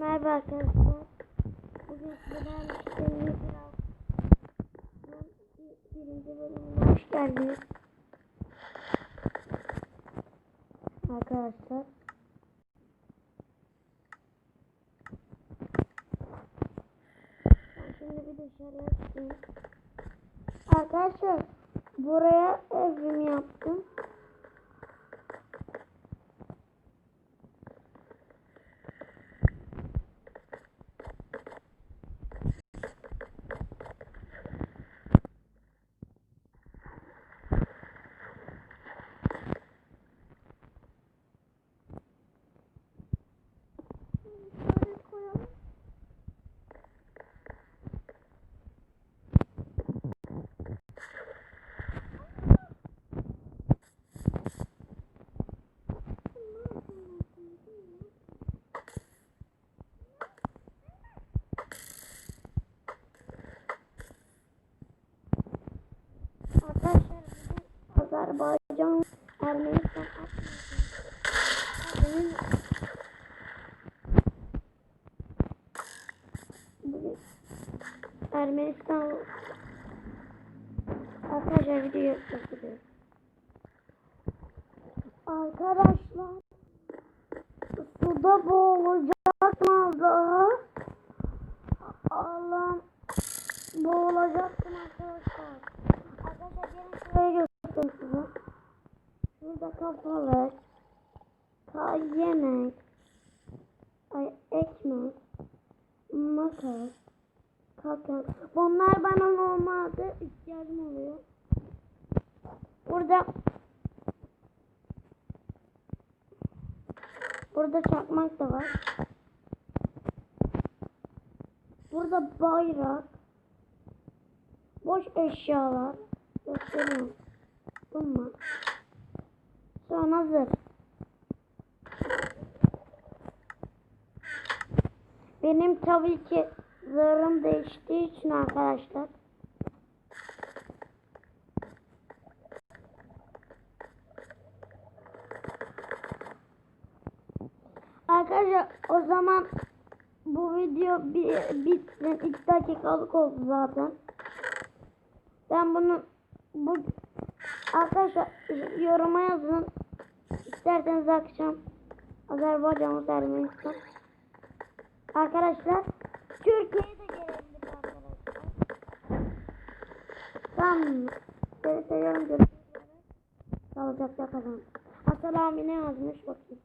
Merhaba arkadaşlar. Bugün sizlerle işte birinci bölümüne hoş geldiniz. Arkadaşlar. Şimdi bir dışarıya çıkayım. Arkadaşlar buraya evimi yaptım. Şöyle koyalım. Arkadaşlar bugün Azerbaycan Ermenistan Ermenistan Arkadaşlar video yapıyor. Arkadaşlar suda boğulacak Kafalık, ka yemek, ay ekmek, makas, kakao. Bunlar bana normalde ihtiyacım oluyor. Burada Burada çakmak da var. Burada bayrak. Boş eşyalar. Gösteriyorum. Bunlar. Şu an hazır. Benim tabii ki zırhım değiştiği için arkadaşlar. Arkadaşlar o zaman bu video bir, bitsin. 2 dakikalık oldu zaten. Ben bunu bu arkadaşlar yoruma yazın. İsterseniz akşam Azerbaycan Ermenistan. Arkadaşlar Türkiye'ye de gelebilir arkadaşlar. Tamam? Seni seviyorum. Görüşmek üzere. Sağlıcakla kalın. Assalamu ne yazmış bakayım.